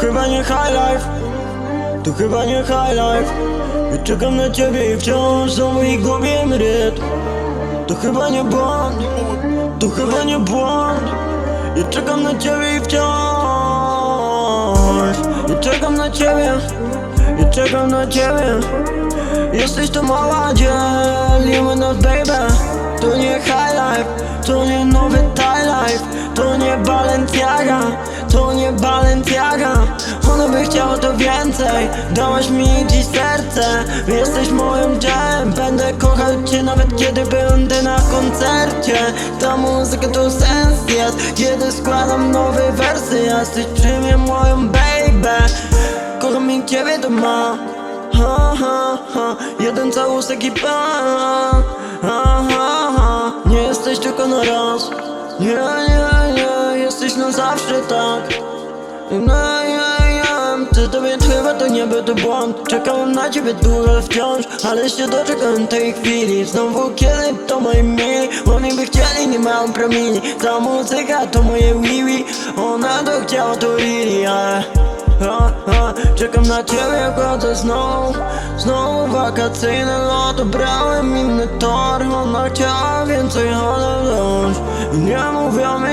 chyba nie high life. To chyba nie high life. Ja czekam na ciebie i wciąż znowu i gubię rytm To chyba nie błąd. To chyba nie błąd. Ja czekam na ciebie i wciąż. Ja czekam na ciebie. Ja czekam na ciebie. Jesteś to mała dzielimy nas baby. To nie high life. To nie nowy tie Chciała to więcej. Dałaś mi dziś serce. Jesteś moim dżem Będę kochał cię nawet kiedy będę na koncercie. Ta muzyka to sens jest. Kiedy składam nowe wersy Jesteś przy mnie moją baby. Kocham i ciebie to ma. Ha, ha, ha. Jeden całusek i pan ha, ha, ha. Nie jesteś tylko na raz. Nie, nie, nie. Jesteś na zawsze tak. No, ja, ty tobie chyba to nie był błąd. Czekałem na ciebie długo wciąż Ale się doczekałem tej chwili. Znowu kiedy to moi mili Oni by chcieli, nie mam promieni. Ta muzyka to moje wiwi. Ona to chciała to really, ale Czekam na ciebie, chodzę znowu. Znowu wakacyjny lot. Obrałem inny tor. Ona chciała więcej, ale wciąż. Nie mówią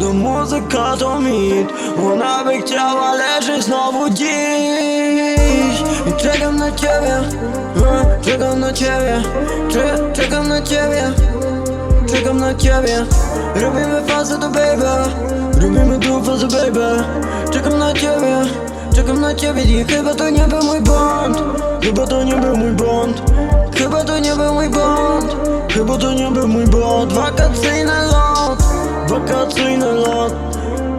To muzyka to mit. Ona by chciała leżeć znowu dziś. I czekam na ciebie ha, Czekam na ciebie Cze- Czekam na ciebie Czekam na ciebie. Robimy fazę to baby Robimy tu fazę baby. Czekam na ciebie Czekam na ciebie i chyba to nie był mój błąd Chyba to nie był mój błąd Chyba to nie był mój błąd Chyba to nie był mój błąd. Wakacyjny lot Wakacyjny lot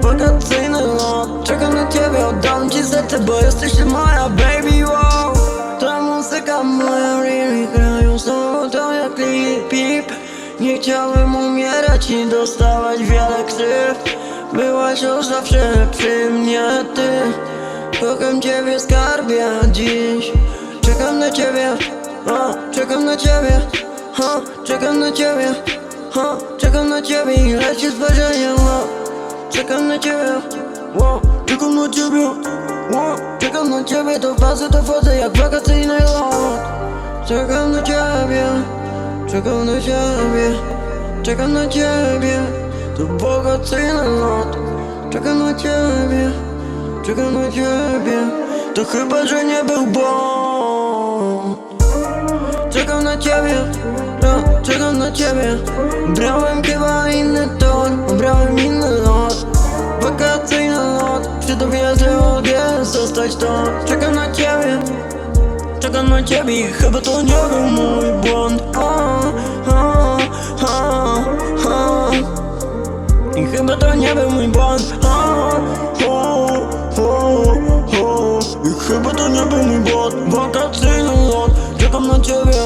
Wakacyjny lot. Czekam na ciebie, oddam ci serce Bo jesteś moja baby, wow. Ta muzyka moja really grają znowu to jak pip Nie chciałbym umierać i dostawać wiele krzywd Byłaś już zawsze przy mnie ty. Kocham ciebie skarbie dziś Czekam na ciebie, o, czekam na ciebie. Ha, Czekam na ciebie, ha, czekam na ciebie i leci o, Czekam na ciebie, o, czekam na ciebie, o, czekam na ciebie To fazy, to fazy jak wakacyjny lot. Czekam na ciebie, czekam na ciebie. Czekam na ciebie, to wakacyjny lot. Czekam na ciebie, czekam na ciebie. To chyba, że nie był błąd. Czekam na ciebie, czekam na ciebie. Brałem chyba inny ton, obrałem inny lot. Wakacyjny lot, przy tobie zlewo jest zostać to. Czekam na ciebie, czekam na ciebie Chyba to nie był mój błąd. A, a, a, a. I chyba to nie był mój błąd. A, o, o, o. I chyba to nie był mój błąd. Wakacyjny lot, czekam na ciebie.